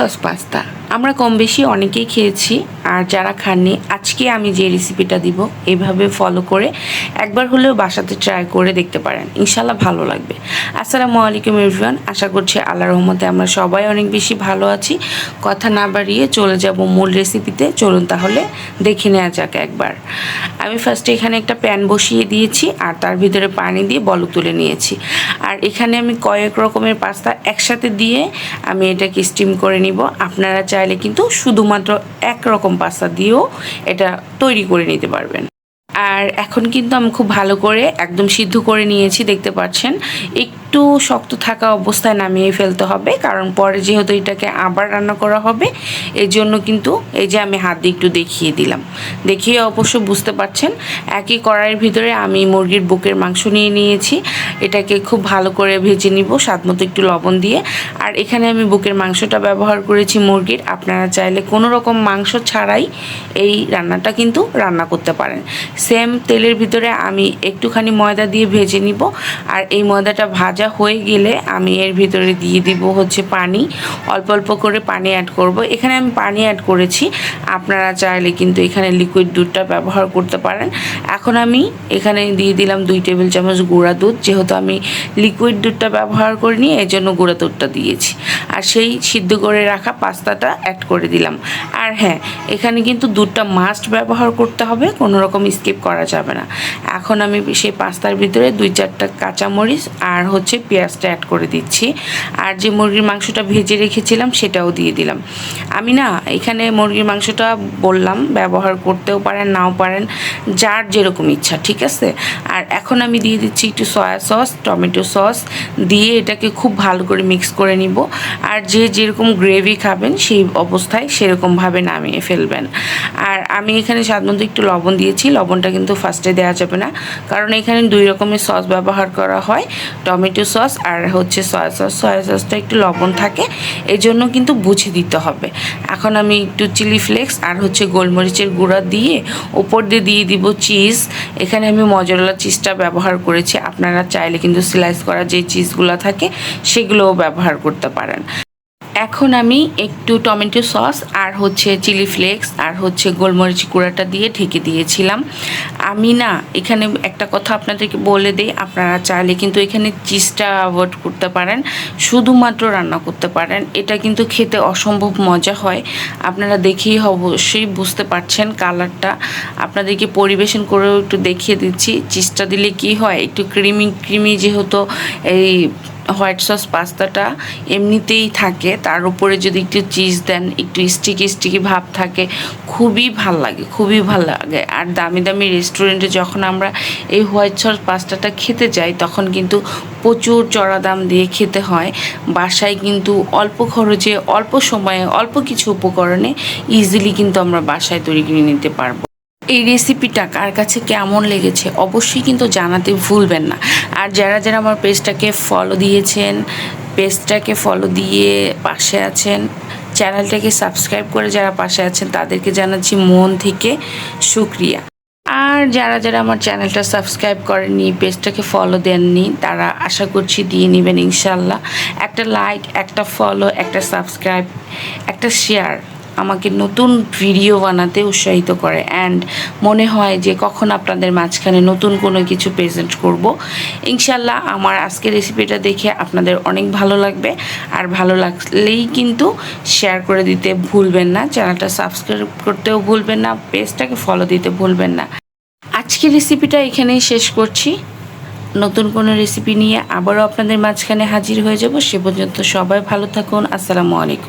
Sauce pasta আমরা কম বেশি অনেকেই খেয়েছি, আর যারা খাননি, আজকে আমি যে রেসিপিটা দিব, এভাবে ফলো করে একবার হলেও বাসাতে ট্রাই করে দেখতে পারেন। ইনশাল্লাহ ভালো লাগবে। আসসালামু আলাইকুম এভরিওয়ান আশা করছি আল্লাহ রহমতে আমরা সবাই অনেক বেশি ভালো আছি। কথা না বাড়িয়ে চলে যাব মূল রেসিপিতে চলুন তাহলে দেখে নেওয়া যাক একবার। আমি ফার্স্টে এখানে একটা প্যান বসিয়ে দিয়েছি, আর তার ভিতরে পানি দিয়ে বলক তুলে নিয়েছি। আর এখানে আমি কয়েক রকমের পাস্তা একসাথে দিয়ে আমি এটাকে স্টিম করে নিব। আপনারা চাইলে কিন্তু শুধুমাত্র একরকম পাস্তা দিয়েও এটা তৈরি করে নিতে পারবেন। আর এখন কিন্তু আমি খুব ভালো করে একদম সিদ্ধ করে নিয়েছি, দেখতে পাচ্ছেন। একটু শক্ত থাকা অবস্থায় নামিয়ে ফেলতে হবে। কারণ পরে যেহেতু এটাকে আবার রান্না করা হবে এই জন্য কিন্তু এই যে আমি হাত দিয়ে একটু দেখিয়ে দিলাম। দেখিয়ে অবশ্য বুঝতে পারছেন, একই কড়াইয়ের ভিতরে আমি মুরগির বুকের মাংস নিয়ে নিয়েছি। এটাকে খুব ভালো করে ভেজে নিব, স্বাদ মতো একটু লবণ দিয়ে। আর এখানে আমি বুকের মাংসটা ব্যবহার করেছি মুরগির। আপনারা চাইলে কোনো রকম মাংস ছাড়াই এই রান্নাটা কিন্তু রান্না করতে পারেন। সেম তেলের ভিতরে আমি একটুখানি ময়দা দিয়ে ভেজে নিব। আর এই ময়দাটা ভাজা হয়ে গেলে আমি এর ভিতরে দিয়ে দিব হচ্ছে পানি। অল্প অল্প করে পানি অ্যাড করব। এখানে আমি পানি অ্যাড করেছি। আপনারা চাইলে কিন্তু এখানে লিকুইড দুধটা ব্যবহার করতে পারেন। এখন আমি এখানে দিয়ে দিলাম দুই টেবিল চামচ গুঁড়া দুধ। যেহেতু আমি লিকুইড দুধটা ব্যবহার করিনি, এই জন্য গুঁড়া দুধটা দিয়েছি। আর সেই সিদ্ধ করে রাখা পাস্তাটা অ্যাড করে দিলাম। আর হ্যাঁ এখানে কিন্তু দুধটা মাস্ট ব্যবহার করতে হবে, কোনো রকম স্কিপ করা যাবে না। এখন আমি সেই পাস্তার ভিতরে দুই চারটা কাঁচামরিচ আর হচ্ছে পেঁয়াজটা অ্যাড করে দিচ্ছি। আর যে মুরগির মাংসটা ভেজে রেখেছিলাম সেটাও দিয়ে দিলাম। আমি না এখানে মুরগির মাংসটা বললাম, ব্যবহার করতেও পারেন, নাও পারেন, যার যেরকম ইচ্ছা, ঠিক আছে? আর এখন আমি দিয়ে দিচ্ছি একটু সয়া সস টমেটো সস দিয়ে এটাকে খুব ভালো করে মিক্স করে নিব। আর যে যেরকম গ্রেভি খাবেন সেই অবস্থায় সেরকমভাবে নামিয়ে ফেলবেন। আর আমি এখানে মতো একটু লবণ দিয়েছি, লবণটা কিন্তু ফার্স্টে দেওয়া যাবে না। কারণ এখানে দুই রকমের সস ব্যবহার করা হয়, টমেটো সস আর হচ্ছে সয়া সস সয়া সসটা একটু লবণ থাকে এই জন্য কিন্তু বুঝে দিতে হবে। এখন আমি একটু চিলি ফ্লেক্স আর হচ্ছে গোলমরিচের গুঁড়া দিয়ে ওপর দিয়ে দিয়ে দিব চিজ এখানে আমি মজরলা চিজটা ব্যবহার করেছি। আপনারা চাইলে কিন্তু স্লাইস করা যে চিজগুলো থাকে, সেগুলোও ব্যবহার করতে পারেন। এখন আমি একটু টমেটো সস আর হচ্ছে চিলি ফ্লেক্স আর হচ্ছে গোলমরিচ গুঁড়াটা দিয়ে ঢেকে দিয়েছিলাম। আমি না, এখানে একটা কথা আপনাদেরকে বলে দিই, আপনারা চাইলে কিন্তু এখানে চিজটা অ্যাভয়েড করতে পারেন, শুধুমাত্র রান্না করতে পারেন। এটা কিন্তু খেতে অসম্ভব মজা হয়। আপনারা দেখেই অবশ্যই বুঝতে পারছেন কালারটা। আপনাদেরকে পরিবেশন করেও একটু দেখিয়ে দিচ্ছি। চিজটা দিলে কি হয়? একটু ক্রিমি ক্রিমি যেহেতু এই হোয়াইট সস পাস্তাটা এমনিতেই থাকে। তার উপরে যদি একটু চিজ দেন, একটু স্টিকি স্টিকি ভাব থাকে, খুবই ভালো লাগে, খুবই ভালো লাগে। আর দামি দামি রেস্টুরেন্টে যখন আমরা এই হোয়াইট সস পাস্তাটা খেতে যাই, তখন কিন্তু প্রচুর চড়া দাম দিয়ে খেতে হয়। বাসায় কিন্তু অল্প খরচে, অল্প সময়ে, অল্প কিছু উপকরণে ইজিলি কিন্তু আমরা বাসায় তৈরি করে নিতে পারব। এই রেসিপিটা কার কাছে কেমন লেগেছে অবশ্যই কিন্তু জানাতে ভুলবেন না। আর যারা যারা আমার পেজটাকে ফলো দিয়েছেন পেজটাকে ফলো দিয়ে পাশে আছেন চ্যানেলটাকে সাবস্ক্রাইব করে যারা পাশে আছেন, তাদেরকে জানাচ্ছি মন থেকে শুক্রিয়া। আর যারা যারা আমার চ্যানেলটা সাবস্ক্রাইব করেননি পেজটাকে ফলো দেননি, তারা আশা করছি দিয়ে নেবেন ইনশাল্লাহ। একটা লাইক একটা ফলো একটা সাবস্ক্রাইব একটা শেয়ার আমাকে নতুন ভিডিও বানাতে উৎসাহিত করে। অ্যান্ড মনে হয় যে কখন আপনাদের মাঝখানে নতুন কোনো কিছু প্রেজেন্ট করব। ইনশাল্লাহ আমার আজকের রেসিপিটা দেখে আপনাদের অনেক ভালো লাগবে। আর ভালো লাগলেই কিন্তু শেয়ার করে দিতে ভুলবেন না। চ্যানেলটা সাবস্ক্রাইব করতেও ভুলবেন না। পেজটাকে ফলো দিতে ভুলবেন না। আজকের রেসিপিটা এখানেই শেষ করছি। নতুন কোনো রেসিপি নিয়ে আবারও আপনাদের মাঝখানে হাজির হয়ে যাব। সে পর্যন্ত সবাই ভালো থাকুন। আসসালামু আলাইকুম।